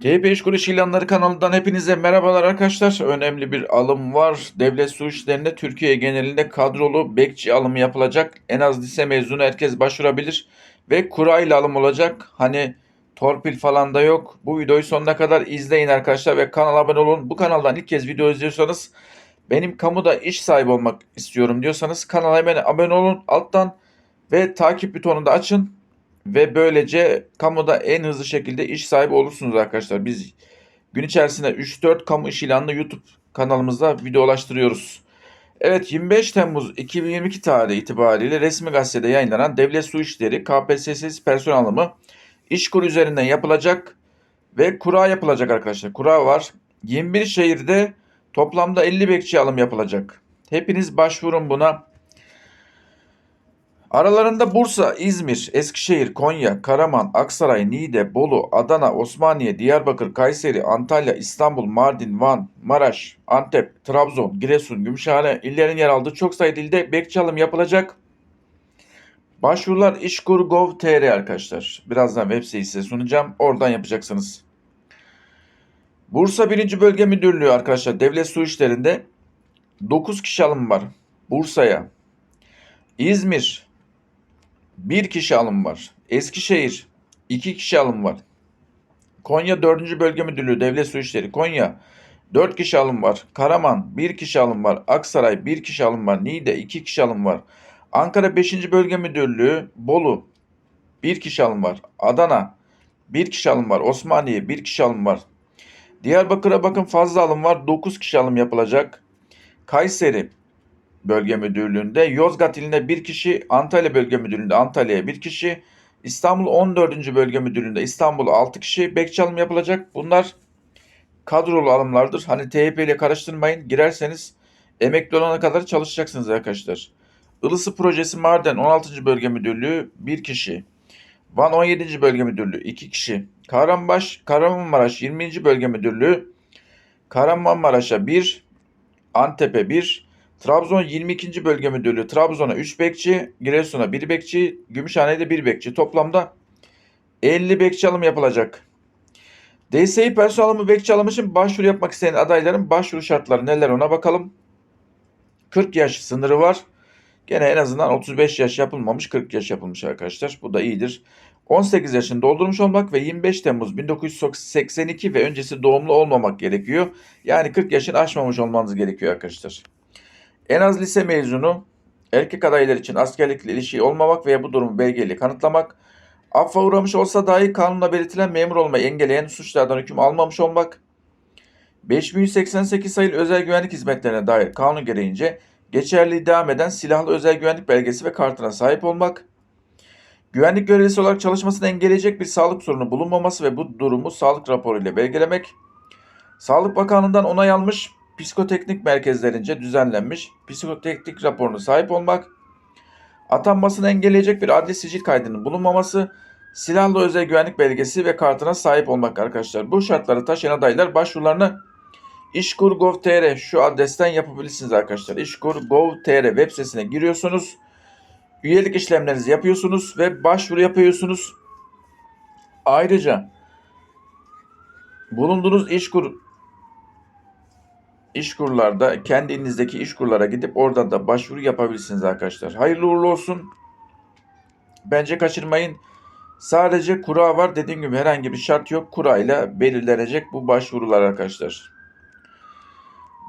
TP İş Kuruş İlanları kanalından hepinize merhabalar arkadaşlar. Önemli bir alım var. Devlet su işlerinde Türkiye genelinde kadrolu bekçi alımı yapılacak. En az lise mezunu herkes başvurabilir. Ve kura ile alım olacak. Hani torpil falan da yok. Bu videoyu sonuna kadar izleyin arkadaşlar ve kanala abone olun. Bu kanaldan ilk kez video izliyorsanız benim kamuda iş sahibi olmak istiyorum diyorsanız kanala hemen abone olun. Alttan ve takip butonunu da açın. Ve böylece kamuda en hızlı şekilde iş sahibi olursunuz arkadaşlar. Biz gün içerisinde 3-4 kamu iş ilanını YouTube kanalımızda videolaştırıyoruz. Evet 25 Temmuz 2022 tarihi itibariyle resmi gazetede yayınlanan Devlet Su İşleri KPSS personel alımı İşkur üzerinden yapılacak ve kura yapılacak arkadaşlar. Kura var. 21 şehirde toplamda 50 bekçi alım yapılacak. Hepiniz başvurun buna. Aralarında Bursa, İzmir, Eskişehir, Konya, Karaman, Aksaray, Niğde, Bolu, Adana, Osmaniye, Diyarbakır, Kayseri, Antalya, İstanbul, Mardin, Van, Maraş, Antep, Trabzon, Giresun, Gümüşhane illerin yer aldığı çok sayıda ilde bekçi alım yapılacak. Başvurular işkur.gov.tr arkadaşlar. Birazdan web sitesi size sunacağım. Oradan yapacaksınız. Bursa 1. Bölge Müdürlüğü arkadaşlar devlet su işlerinde 9 kişi alım var. Bursa'ya. İzmir 1 kişi alım var. Eskişehir 2 kişi alım var. Konya 4. Bölge Müdürlüğü Devlet Su İşleri Konya 4 kişi alım var. Karaman 1 kişi alım var. Aksaray 1 kişi alım var. Niğde 2 kişi alım var. Ankara 5. Bölge Müdürlüğü Bolu 1 kişi alım var. Adana 1 kişi alım var. Osmaniye 1 kişi alım var. Diyarbakır'a bakın fazla alım var. 9 kişi alım yapılacak. Kayseri Bölge Müdürlüğü'nde, Yozgat ilinde bir kişi, Antalya Bölge Müdürlüğü'nde Antalya'ya bir kişi, İstanbul 14. Bölge Müdürlüğü'nde İstanbul 6 kişi bekçi alım yapılacak. Bunlar kadrolu alımlardır. Hani TYP ile karıştırmayın. Girerseniz emekli olana kadar çalışacaksınız arkadaşlar. Ilısı Projesi Mardin 16. Bölge Müdürlüğü 1 kişi. Van 17. Bölge Müdürlüğü 2 kişi. Kahramanbaş, Kahramanmaraş 20. Bölge Müdürlüğü Kahramanmaraş'a 1, Antep'e 1, Trabzon 22. Bölge Müdürlüğü Trabzon'a 3 bekçi, Giresun'a 1 bekçi, Gümüşhane'de 1 bekçi. Toplamda 50 bekçi alım yapılacak. DSİ personel alımı bekçi alımı için başvuru yapmak isteyen adayların başvuru şartları neler ona bakalım. 40 yaş sınırı var. Gene en azından 35 yaş yapılmamış 40 yaş yapılmış arkadaşlar. Bu da iyidir. 18 yaşını doldurmuş olmak ve 25 Temmuz 1982 ve öncesi doğumlu olmamak gerekiyor. Yani 40 yaşını aşmamış olmanız gerekiyor arkadaşlar. En az lise mezunu, erkek adaylar için askerlikle ilişki olmamak veya bu durumu belgeyle kanıtlamak, affa uğramış olsa dahi kanunla belirtilen memur olmayı engelleyen suçlardan hüküm almamış olmak, 5188 sayılı özel güvenlik hizmetlerine dair kanun gereğince geçerli devam eden silahlı özel güvenlik belgesi ve kartına sahip olmak, güvenlik görevlisi olarak çalışmasını engelleyecek bir sağlık sorunu bulunmaması ve bu durumu sağlık raporu ile belgelemek, Sağlık Bakanlığı'ndan onay almış psikoteknik merkezlerince düzenlenmiş psikoteknik raporuna sahip olmak, atanmasını engelleyecek bir adli sicil kaydının bulunmaması, silahlı özel güvenlik belgesi ve kartına sahip olmak arkadaşlar. Bu şartları taşıyan adaylar başvurularını İşkur.gov.tr şu adresten yapabilirsiniz arkadaşlar. İşkur.gov.tr web sitesine giriyorsunuz. Üyelik işlemlerinizi yapıyorsunuz ve başvuru yapıyorsunuz. Ayrıca bulunduğunuz İşkur İşkurlarda kendi ilinizdeki işkurlara gidip oradan da başvuru yapabilirsiniz arkadaşlar. Hayırlı uğurlu olsun. Bence kaçırmayın. Sadece kura var. Dediğim gibi herhangi bir şart yok. Kura ile belirlenecek bu başvurular arkadaşlar.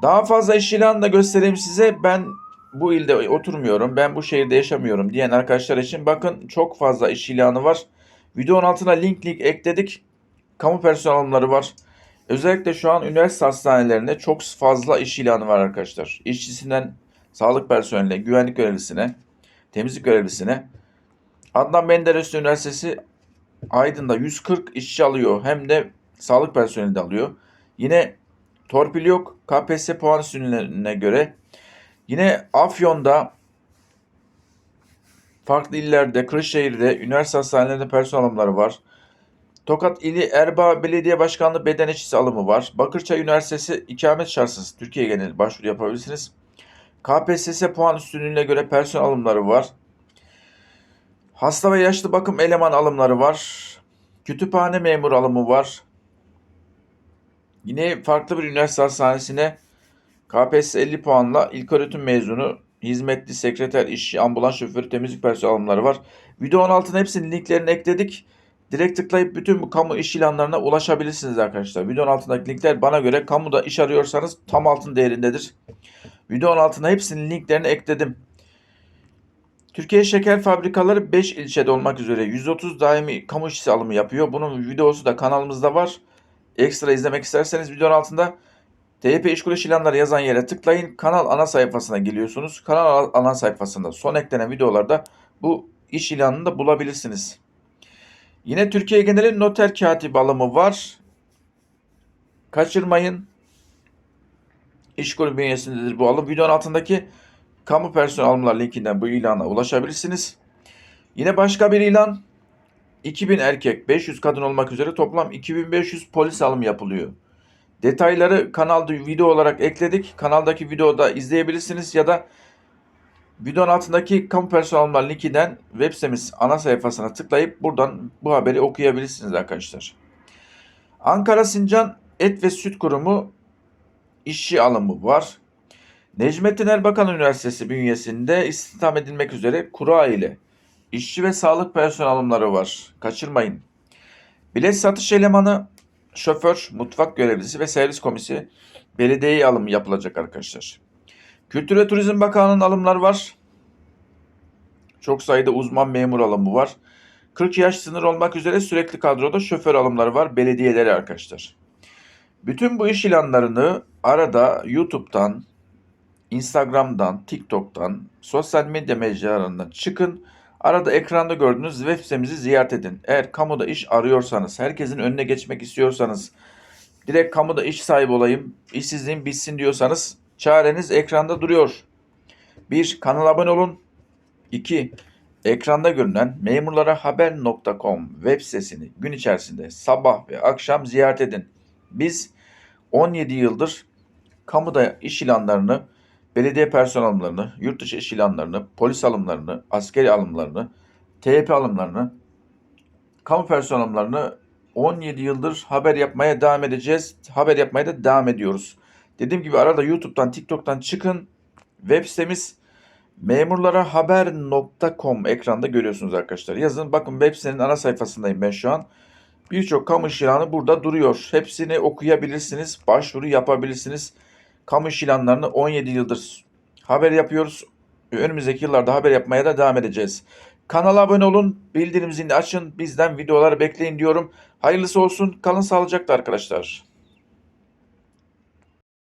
Daha fazla iş ilanı da göstereyim size. Ben bu ilde oturmuyorum. Ben bu şehirde yaşamıyorum diyen arkadaşlar için bakın çok fazla iş ilanı var. Videonun altına link link ekledik. Kamu personel alımları var. Özellikle şu an üniversite hastanelerinde çok fazla iş ilanı var arkadaşlar. İşçisinden sağlık personeline, güvenlik görevlisine, temizlik görevlisine. Adnan Menderes Üniversitesi Aydın'da 140 işçi alıyor. Hem de sağlık personeli de alıyor. Yine torpil yok. KPSS puan üstünlüğüne göre. Yine Afyon'da farklı illerde, Kırşehir'de, üniversite hastanelerinde personel alımları var. Tokat İli Erbaa Belediye Başkanlığı beden işçisi alımı var. Bakırçay Üniversitesi ikamet şartsız Türkiye genel başvuru yapabilirsiniz. KPSS puan üstünlüğüne göre personel alımları var. Hasta ve yaşlı bakım eleman alımları var. Kütüphane memur alımı var. Yine farklı bir üniversite hastanesine KPSS 50 puanla ilköğretim mezunu, hizmetli, sekreter, işçi, ambulans şoförü, temizlik personeli alımları var. Videonun altına hepsinin linklerini ekledik. Direkt tıklayıp bütün bu kamu iş ilanlarına ulaşabilirsiniz arkadaşlar. Videonun altındaki linkler bana göre kamuda iş arıyorsanız tam altın değerindedir. Videonun altına hepsinin linklerini ekledim. Türkiye Şeker Fabrikaları 5 ilçede olmak üzere 130 daimi kamu işçisi alımı yapıyor. Bunun videosu da kanalımızda var. Ekstra izlemek isterseniz videonun altında TYP İşkur İş ilanları yazan yere tıklayın. Kanal ana sayfasına geliyorsunuz. Kanal ana sayfasında son eklenen videolarda bu iş ilanını da bulabilirsiniz. Yine Türkiye geneli noter katip alımı var. Kaçırmayın. İşkur bünyesindedir bu alım. Videonun altındaki kamu personel alımlar linkinden bu ilana ulaşabilirsiniz. Yine başka bir ilan. 2000 erkek, 500 kadın olmak üzere toplam 2500 polis alımı yapılıyor. Detayları kanalda video olarak ekledik. Kanaldaki videoda izleyebilirsiniz ya da videonun altındaki kamu personel linkinden web sitemiz ana sayfasına tıklayıp buradan bu haberi okuyabilirsiniz arkadaşlar. Ankara Sincan Et ve Süt Kurumu işçi alımı var. Necmettin Erbakan Üniversitesi bünyesinde istihdam edilmek üzere kura ile işçi ve sağlık personel alımları var. Kaçırmayın. Bilet satış elemanı, şoför, mutfak görevlisi ve servis komisi belediyeye alım yapılacak arkadaşlar. Kültür ve Turizm Bakanlığı'nın alımları var. Çok sayıda uzman memur alımı var. 40 yaş sınır olmak üzere sürekli kadroda şoför alımları var belediyeleri arkadaşlar. Bütün bu iş ilanlarını arada YouTube'dan, Instagram'dan, TikTok'tan, sosyal medya mecralarından çıkın. Arada ekranda gördüğünüz web sitemizi ziyaret edin. Eğer kamuda iş arıyorsanız, herkesin önüne geçmek istiyorsanız, direkt kamuda iş sahibi olayım, işsizliğim bitsin diyorsanız çareniz ekranda duruyor. 1. Kanala abone olun. 2. Ekranda görünen memurlarahaber.com web sitesini gün içerisinde sabah ve akşam ziyaret edin. Biz 17 yıldır kamuda iş ilanlarını, belediye personel alımlarını, yurt dışı iş ilanlarını, polis alımlarını, askeri alımlarını, TYP alımlarını, kamu personel alımlarını 17 yıldır haber yapmaya devam edeceğiz. Haber yapmaya da devam ediyoruz. Dediğim gibi arada YouTube'dan, TikTok'tan çıkın. Web sitemiz memurlarahaber.com ekranda görüyorsunuz arkadaşlar. Yazın bakın web sitenin ana sayfasındayım ben şu an. Birçok kamu iş ilanı burada duruyor. Hepsini okuyabilirsiniz, başvuru yapabilirsiniz. Kamu iş ilanlarını 17 yıldır haber yapıyoruz. Önümüzdeki yıllarda haber yapmaya da devam edeceğiz. Kanala abone olun, bildirim zilini açın, bizden videoları bekleyin diyorum. Hayırlısı olsun, kalın sağlıcakla arkadaşlar.